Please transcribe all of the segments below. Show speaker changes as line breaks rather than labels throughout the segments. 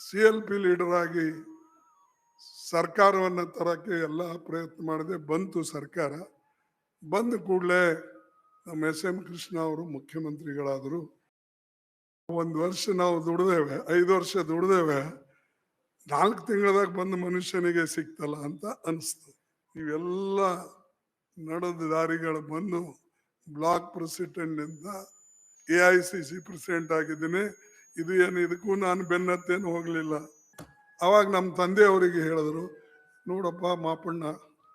C L P leader ಆಗಿ ಸರ್ಕಾರವನ್ನು ತರೋಕ್ಕೆ ಎಲ್ಲ ಪ್ರಯತ್ನ ಮಾಡಿದೆ. ಬಂತು ಸರ್ಕಾರ. ಬಂದ ಕೂಡಲೇ ನಮ್ಮ ಎಸ್ ಎಂ ಕೃಷ್ಣ ಅವರು ಮುಖ್ಯಮಂತ್ರಿಗಳಾದರು. ಒಂದು ವರ್ಷ ನಾವು ದುಡ್ದೇವೆ, ಐದು ವರ್ಷ ದುಡ್ದೇವೆ, ನಾಲ್ಕು ತಿಂಗಳದಾಗ ಬಂದ ಮನುಷ್ಯನಿಗೆ ಸಿಕ್ತಲ್ಲ ಅಂತ ಅನಿಸ್ತು. ಇವೆಲ್ಲ ನಡೆದ ದಾರಿಗಳು ಬಂದು block ಪ್ರೆಸಿಡೆಂಟ್ನಿಂದ A I C C president ಆಗಿದ್ದೀನಿ. ಇದು ಏನು? ಇದಕ್ಕೂ ನಾನು ಬೆನ್ನತ್ತೇನು ಹೋಗಲಿಲ್ಲ. ಅವಾಗ ನಮ್ಮ ತಂದೆಯವರಿಗೆ ಹೇಳಿದ್ರು, ನೋಡಪ್ಪ ಮಾಪಣ್ಣ,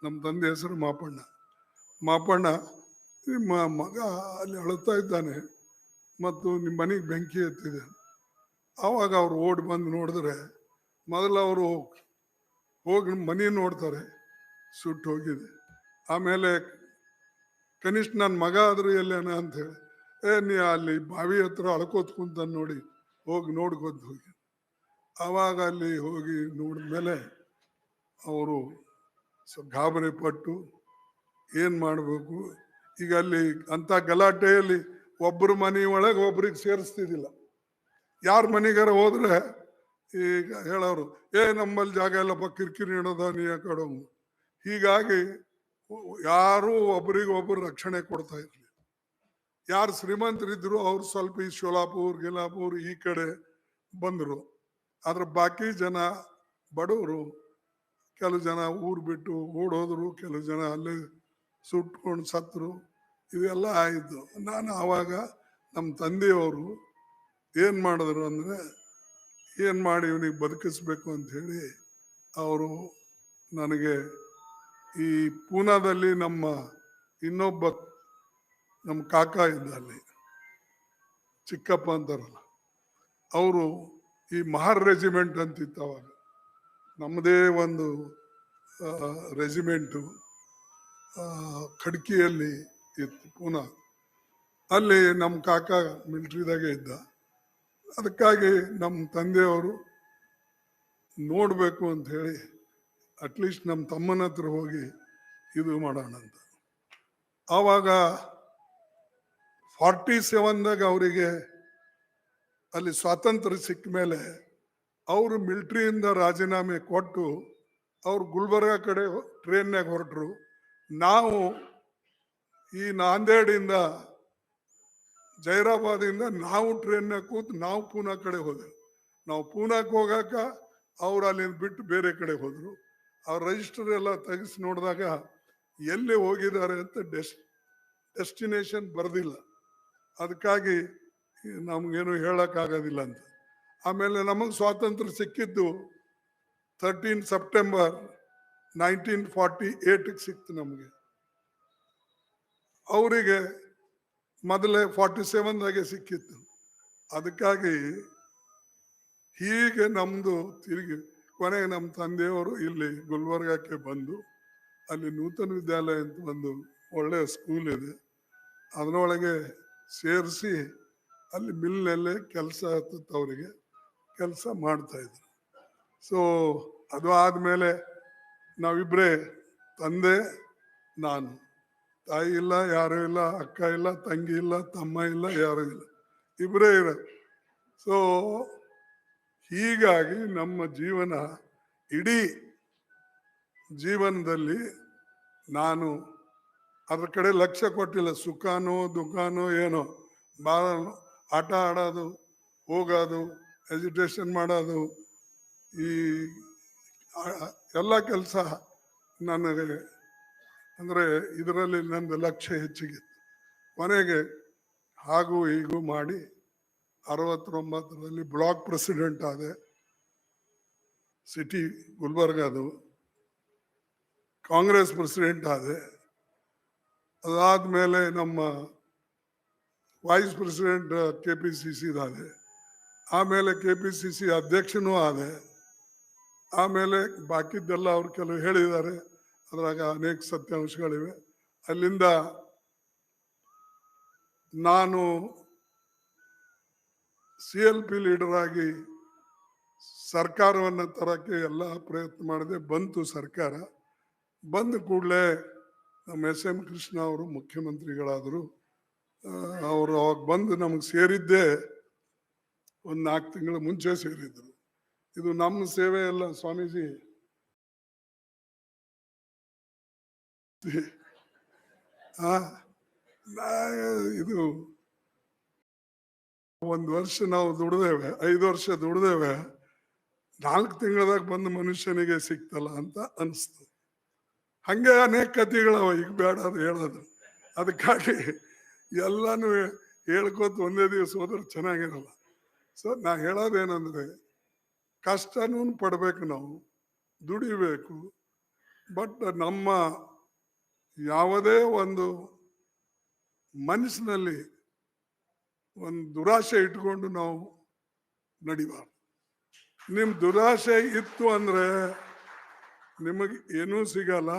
ನಮ್ಮ ತಂದೆ ಹೆಸರು ಮಾಪಣ್ಣ. ಮಾಪಣ್ಣ, ನಿಮ್ಮ ಮಗ ಅಲ್ಲಿ ಅಳುತ್ತಾ ಇದ್ದಾನೆ ಮತ್ತು ನಿಮ್ಮ ಮನೆಗೆ ಬೆಂಕಿ ಎತ್ತಿದೆ. ಆವಾಗ ಅವರು ಓಡಿ ಬಂದು ನೋಡಿದ್ರೆ ಮೊದಲು ಅವರು ಹೋಗಿ ಮನೆ ನೋಡ್ತಾರೆ, ಸುಟ್ಟು ಹೋಗಿದೆ. ಆಮೇಲೆ ಕನಿಷ್ಠ ನನ್ನ ಮಗ ಆದರೂ ಎಲ್ಲೇನ ಅಂತ ಹೇಳಿ, ಏ, ನೀ ಅಲ್ಲಿ ಬಾವಿ ಹತ್ರ ಅಳ್ಕೋತ್ ಕುಂತ ನೋಡಿ ಹೋಗಿ ನೋಡ್ಕೊತ ಹೋಗಿ. ಆವಾಗ ಅಲ್ಲಿ ಹೋಗಿ ನೋಡಿದ ಮೇಲೆ ಅವರು ಗಾಬರಿ ಪಟ್ಟು ಏನು ಮಾಡಬೇಕು? ಈಗ ಅಲ್ಲಿ ಅಂಥ ಗಲಾಟೆಯಲ್ಲಿ ಒಬ್ಬರ ಮನೆ ಒಳಗೆ ಒಬ್ರಿಗೆ ಸೇರಿಸ್ತಿದ್ದಿಲ್ಲ. ಯಾರ ಮನೆಗಾರ ಹೋದ್ರೆ ಈಗ ಹೇಳೋರು, ಏ, ನಮ್ಮಲ್ಲಿ ಜಾಗ ಎಲ್ಲಪ್ಪ ಕಿರಿಕಿರಿ ಇಡೋದ ನೀ ಕಡೆ ಹೀಗಾಗಿ ಯಾರೂ ಒಬ್ರಿಗೊಬ್ರು ರಕ್ಷಣೆ ಕೊಡ್ತಾ ಇರಲಿಲ್ಲ. ಯಾರು ಶ್ರೀಮಂತರಿದ್ರು ಅವ್ರು ಸ್ವಲ್ಪ ಈ ಶೋಲಾಪುರ್, ಗಿಲಾಪುರ್ ಈ ಕಡೆ ಬಂದರು. ಆದ್ರೆ ಬಾಕಿ ಜನ ಬಡವರು, ಕೆಲವು ಜನ ಊರು ಬಿಟ್ಟು ಓಡೋದ್ರು, ಕೆಲವು ಜನ ಅಲ್ಲೇ ಸುಟ್ಕೊಂಡು ಸತ್ರು, ಇವೆಲ್ಲ ಆಯಿತು. ನಾನು ಆವಾಗ ನಮ್ಮ ತಂದೆಯವರು ಏನು ಮಾಡಿದ್ರು ಅಂದರೆ, ಏನು ಮಾಡಿ ಇವನಿಗೆ ಬದುಕಿಸ್ಬೇಕು ಹೇಳಿ ಅವರು ನನಗೆ ಈ ಪೂನಾದಲ್ಲಿ ನಮ್ಮ ಇನ್ನೊಬ್ಬ ನಮ್ಮ ಕಾಕ ಇದ್ದ ಅಲ್ಲಿ ಚಿಕ್ಕಪ್ಪ ಅಂತಾರಲ್ಲ. ಅವರು ಈ ಮಹಾರ್ ರೆಜಿಮೆಂಟ್ ಅಂತಿತ್ತು ಅವಾಗ. ನಮ್ಮದೇ ಒಂದು ರೆಜಿಮೆಂಟು ಖಡ್ಕಿಯಲ್ಲಿ ಇತ್ತು ಪುನಃ. ಅಲ್ಲಿ ನಮ್ಮ ಕಾಕ ಮಿಲ್ಟ್ರಿದಾಗೆ ಇದ್ದ. ಅದಕ್ಕಾಗಿ ನಮ್ಮ ತಂದೆಯವರು ನೋಡಬೇಕು ಅಂತ ಹೇಳಿ, ಅಟ್ಲೀಸ್ಟ್ ನಮ್ಮ ತಮ್ಮನ ಹತ್ರ ಹೋಗಿ ಇದು ಮಾಡೋಣ ಅಂತ. ಆವಾಗ ಫಾರ್ಟಿ ಸೆವೆನ್ದಾಗ ಅವರಿಗೆ ಅಲ್ಲಿ ಸ್ವಾತಂತ್ರ್ಯ ಸಿಕ್ಕ ಮೇಲೆ ಅವರು ಮಿಲ್ಟ್ರಿಯಿಂದ ರಾಜೀನಾಮೆ ಕೊಟ್ಟು ಅವ್ರು ಗುಲ್ಬರ್ಗ ಕಡೆ ಟ್ರೈನ್ನಾಗ ಹೊರಟರು. ನಾವು ಈ ನಾಂದೇಡಿಂದ ಜೈರಾಬಾದಿಂದ ನಾವು ಟ್ರೈನ್ನಾಗ ಕೂತು ನಾವು ಪೂನಾ ಕಡೆ ಹೋದೆವು. ನಾವು ಪೂನಾಕ್ಕೆ ಹೋಗಾಕ ಅವ್ರು ಅಲ್ಲಿಂದ ಬಿಟ್ಟು ಬೇರೆ ಕಡೆ ಹೋದರು. ಅವ್ರ ರಿಜಿಸ್ಟರ್ ಎಲ್ಲ ತೆಗೆಸಿ ನೋಡಿದಾಗ ಎಲ್ಲಿ ಹೋಗಿದ್ದಾರೆ ಅಂತ ಡೆಸ್, ಡೆಸ್ಟಿನೇಷನ್ ಬರೆದಿಲ್ಲ. ಅದಕ್ಕಾಗಿ ನಮಗೇನು ಹೇಳೋಕ್ಕಾಗೋದಿಲ್ಲ ಅಂತ. ಆಮೇಲೆ ನಮಗೆ ಸ್ವಾತಂತ್ರ್ಯ ಸಿಕ್ಕಿದ್ದು ಥರ್ಟೀನ್ ಸೆಪ್ಟೆಂಬರ್ ನೈನ್ಟೀನ್ ಫಾರ್ಟಿ ಏಟಿಗೆ ಸಿಕ್ತು ನಮಗೆ. ಅವರಿಗೆ ಮೊದಲೇ ಫಾರ್ಟಿ ಸೆವೆನ್ದಾಗೆ ಸಿಕ್ಕಿತ್ತು. ಅದಕ್ಕಾಗಿ ಹೀಗೆ ನಮ್ಮದು ತಿರುಗಿ ಕೊನೆಗೆ ನಮ್ಮ ತಂದೆಯವರು ಇಲ್ಲಿ ಗುಲ್ಬರ್ಗಕ್ಕೆ ಬಂದು ಅಲ್ಲಿ ನೂತನ ವಿದ್ಯಾಲಯ ಅಂತ ಒಂದು ಒಳ್ಳೆಯ ಸ್ಕೂಲ್ ಇದೆ. ಅದರೊಳಗೆ ಸೇರಿಸಿ ಅಲ್ಲಿ ಮಿಲ್ನಲ್ಲೇ ಕೆಲಸ ಅವರಿಗೆ, ಕೆಲಸ ಮಾಡ್ತಾಯಿದ್ರು ಸೊ ಅದು ಆದಮೇಲೆ ನಾವಿಬ್ಬರೇ ತಂದೆ, ನಾನು. ತಾಯಿ ಇಲ್ಲ, ಯಾರೂ ಇಲ್ಲ, ಅಕ್ಕ ಇಲ್ಲ, ತಂಗಿ ಇಲ್ಲ, ತಮ್ಮ ಇಲ್ಲ, ಯಾರೂ ಇಲ್ಲ. ಇಬ್ಬರೇ ಇರ ಸೊ ಹೀಗಾಗಿ ನಮ್ಮ ಜೀವನ ಇಡೀ ಜೀವನದಲ್ಲಿ ನಾನು ಅದ್ರ ಕಡೆ ಲಕ್ಷ್ಯ ಕೊಟ್ಟಿಲ್ಲ, ಸುಖಾನೋ ದುಃಖನೋ ಏನೋ. ಬಾಳ ಆಟ ಆಡೋದು, ಹೋಗೋದು ಎಜುಟೇಷನ್ ಮಾಡೋದು, ಈ ಎಲ್ಲ ಕೆಲಸ ನನಗೆ ಅಂದರೆ ಇದರಲ್ಲಿ ನಂದು ಲಕ್ಷ್ಯ ಹೆಚ್ಚಿಗೆ ಕೊನೆಗೆ ಹಾಗೂ ಹೀಗೂ ಮಾಡಿ ಅರವತ್ತೊಂಬತ್ತರಲ್ಲಿ ಬ್ಲಾಕ್ ಪ್ರೆಸಿಡೆಂಟ್ ಆದೆ. ಸಿಟಿ ಗುಲ್ಬರ್ಗದು ಕಾಂಗ್ರೆಸ್ ಪ್ರೆಸಿಡೆಂಟ್ ಆದೆ. ಅದಾದ್ಮೇಲೆ ನಮ್ಮ vice president K P C ಸಿದಾದೆ ಆಮೇಲೆ ಕೆ ಪಿ ಸಿ ಸಿ ಅಧ್ಯಕ್ಷನೂ ಆದೆ. ಆಮೇಲೆ ಬಾಕಿದ್ದೆಲ್ಲ ಅವ್ರು ಕೆಲವು ಹೇಳಿದ್ದಾರೆ. ಅದ್ರಾಗ ಅನೇಕ ಸತ್ಯಾಂಶಗಳಿವೆ. ಅಲ್ಲಿಂದ ನಾನು ಸಿ ಎಲ್ ಪಿ ಲೀಡರ್ ಆಗಿ ಸರ್ಕಾರವನ್ನು ತರೋಕ್ಕೆ ಎಲ್ಲ ಪ್ರಯತ್ನ ಮಾಡಿದೆ. ಬಂತು ಸರ್ಕಾರ. ಬಂದ ಕೂಡಲೇ ನಮ್ಮ ಎಸ್ ಎಂ ಕೃಷ್ಣ ಅವರು ಮುಖ್ಯಮಂತ್ರಿಗಳಾದರು ಅವರು ಅವಾಗ ಬಂದು ನಮಗೆ ಸೇರಿದ್ದೇ ಒಂದು ನಾಲ್ಕು ತಿಂಗಳ ಮುಂಚೆ ಸೇರಿದ್ರು. ಇದು ನಮ್ಮ ಸೇವೆ ಅಲ್ಲ ಸ್ವಾಮೀಜಿ. ಇದು ಒಂದು ವರ್ಷ ನಾವು ದುಡ್ದೇವೆ, ಐದು ವರ್ಷ ದುಡ್ದೇವೆ, ನಾಲ್ಕು ತಿಂಗಳದಾಗ ಬಂದ ಮನುಷ್ಯನಿಗೆ ಸಿಕ್ತಲ್ಲ ಅಂತ ಅನಿಸ್ತು. ಹಂಗೆ ಅನೇಕ ಕಥೆಗಳವ, ಈಗ ಬೇಡ ಅದು ಹೇಳೋದು. ಅದಕ್ಕಾಗಿ ಎಲ್ಲಾನು ಹೇಳ್ಕೊತ ಒಂದೇ ದಿವಸ ಹೋದ್ರೆ ಚೆನ್ನಾಗಿರಲ್ಲ. ಸೊ ನಾ ಹೇಳೋದೇನಂದ್ರೆ, ಕಷ್ಟನೂ ಪಡ್ಬೇಕು ನಾವು, ದುಡಿಬೇಕು ಬಟ್ ನಮ್ಮ ಯಾವುದೇ ಒಂದು ಮನಸ್ಸಿನಲ್ಲಿ ಒಂದು ದುರಾಶೆ ಇಟ್ಕೊಂಡು ನಾವು ನಡಿಬಾರ್ದು. ನಿಮ್ಮ ದುರಾಶೆ ಇತ್ತು ಅಂದ್ರೆ ನಿಮಗೆ ಏನೂ ಸಿಗಲ್ಲ.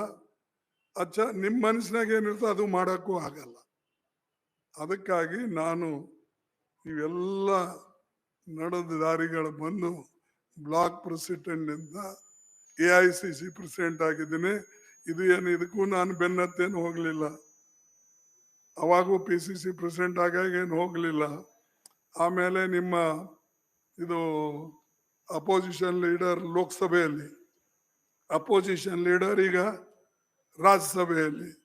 ಅಚ್ಚ ನಿಮ್ಮ ಮನಸ್ಸಿನಾಗ ಏನಿರ್ತೋ ಅದು ಮಾಡೋಕ್ಕೂ ಆಗಲ್ಲ. ಅದಕ್ಕಾಗಿ ನಾನು ಇವೆಲ್ಲ ನಡೆದ ದಾರಿಗಳು ಬಂದು block ಪ್ರೆಸಿಡೆಂಟ್ನಿಂದ A I C C president ಆಗಿದ್ದೀನಿ. ಇದು ಏನು, ಇದಕ್ಕೂ ನಾನು ಬೆನ್ನತ್ತೇನು ಹೋಗಲಿಲ್ಲ. ಅವಾಗೂ ಪಿ ಸಿ ಸಿ ಪ್ರೆಸಿಡೆಂಟ್ ಆಗಾಗ ಏನು ಹೋಗಲಿಲ್ಲ. ಆಮೇಲೆ ನಿಮ್ಮ ಇದು ಅಪೋಸಿಷನ್ ಲೀಡರ್ ಲೋಕಸಭೆಯಲ್ಲಿ ಅಪೋಸಿಷನ್ ಲೀಡರ್ ಈಗ ರಾಜ್ಯಸಭೆಯಲ್ಲಿ.